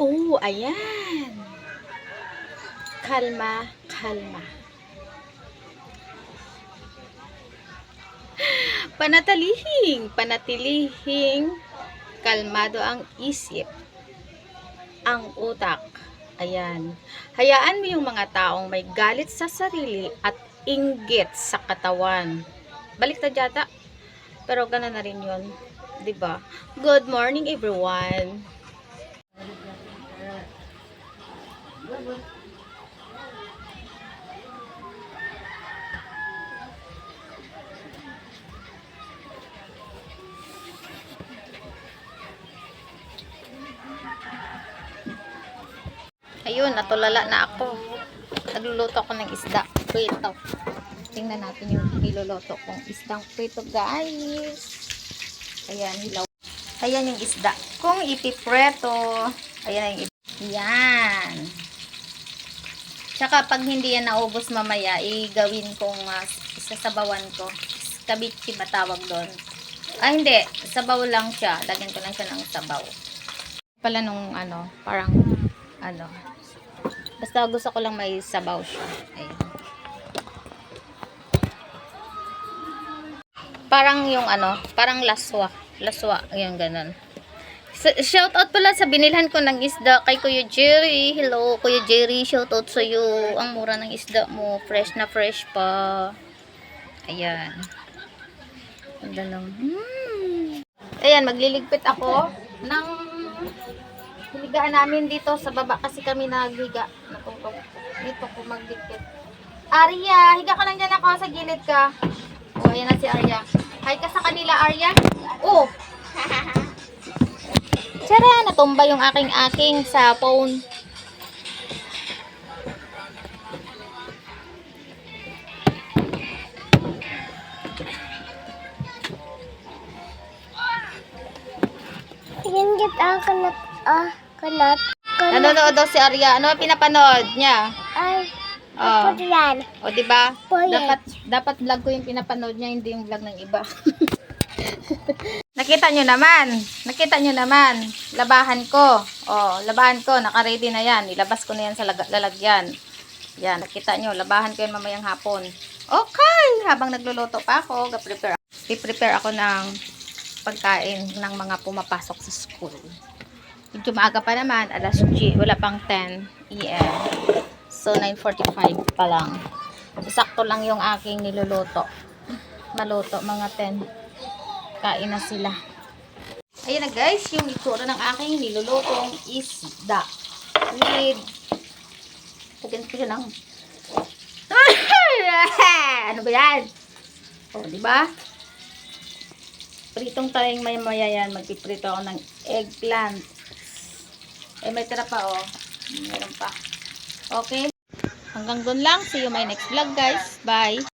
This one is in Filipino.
Oh, ayan. Kalma, kalma. Panatalihing, panatilihing kalmado ang isip, ang utak. Ayan. Hayaan mo yung mga taong may galit sa sarili at inggit sa katawan. Baliktad yata. Pero gano'n na rin yun. ba? Good morning everyone. Ayun, natulala na ako. Nagluluto ako ng isda. Prito. Tingnan natin yung niluluto kong isdang prito, guys. Ayan, hilaw. Ayan yung isda. Kung ipipreto, ayan yung isda. Tsaka pag hindi yan naubos mamaya, igawin kong uh, isasabawan ko. Kabichi ba tawag doon? Ah, hindi. Sabaw lang siya. Lagyan ko lang siya ng sabaw. Pala nung ano, parang ano. Basta gusto ko lang may sabaw siya. Ayan. Parang yung ano, parang laswa. Laswa, yung ganun. Shout out pala sa binilhan ko ng isda kay Kuya Jerry. Hello, Kuya Jerry. Shout out sa iyo. Ang mura ng isda mo. Fresh na fresh pa. Ayan. Ang lang. Hmm. Ayan, magliligpit ako ng hiligaan namin dito sa baba kasi kami naghiga. Natutong dito ko magligpit. Arya, higa ka lang dyan ako sa gilid ka. O, ayan na si Arya. Hi ka sa kanila, Arya. Natumba yung aking-aking sa phone. Hinggit ang kanat, ah, kanat, kanat, Nanonood daw si Arya. Ano ang pinapanood niya? ay, Oh. yan? O, di ba? Dapat dapat vlog ko yung pinapanood niya, hindi yung vlog ng iba. Nakita nyo naman. Nakita nyo naman. Labahan ko. O, labahan ko. Naka-ready na yan. Ilabas ko na yan sa lag- lalagyan. Yan, nakita nyo. Labahan ko yan mamayang hapon. Okay. Habang nagluluto pa ako, prepare prepare ako ng pagkain ng mga pumapasok sa school. Medyo maaga pa naman. Alas 10. Wala pang 10 a.m. So, 9.45 pa lang. Sakto lang yung aking niluluto. Maluto, mga 10. Kain na sila. Ayan na guys, yung itsura ng aking nilulutong isda. With, lagyan ko siya ng, ano ba yan? O, di ba? Pritong tayong may maya yan. Magpiprito ako ng eggplant. Eh, may tira pa, oh. Meron pa. Okay? Hanggang doon lang. See you my next vlog, guys. Bye!